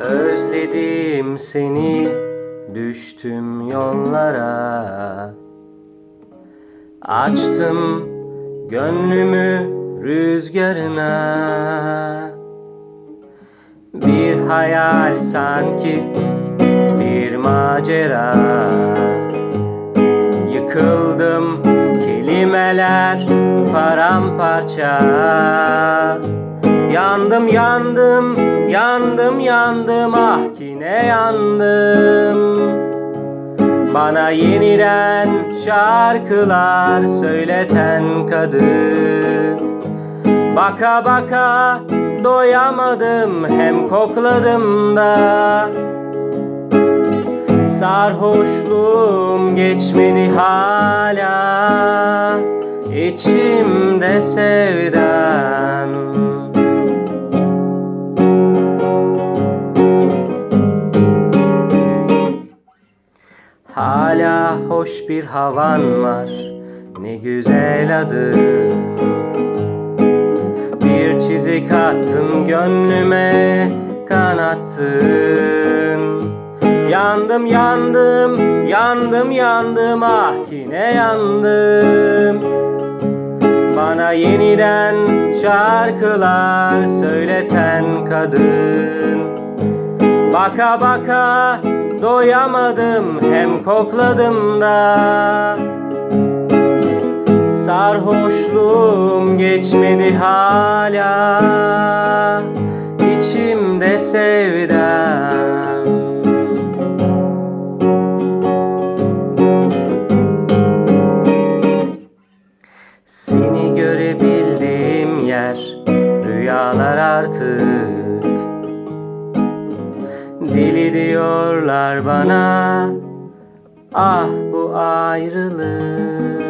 Özledim seni düştüm yollara. Açtım gönlümü rüzgarına. Bir hayal sanki bir macera. Yıkıldım kelimeler paramparça. Yandım yandım yandım yandım ah ki ne yandım. Bana yeniden şarkılar söyleten kadın. Baka baka doyamadım hem kokladım da. Sarhoşluğum geçmedi hala içimde sevdan Hala hoş bir havan var. Ne güzel adın Bir çizik attın gönlüme kanattın. Yandım yandım yandım yandım ah ki ne yandım. Bana yeniden şarkılar söyleten kadın. Baka baka doyamadım hem kokladım da. Sarhoşluğum geçmedi hala. İçimde sevdam. Seni görebildiğim yer rüyalar artık Deli diyorlar bana. Ah bu ayrılık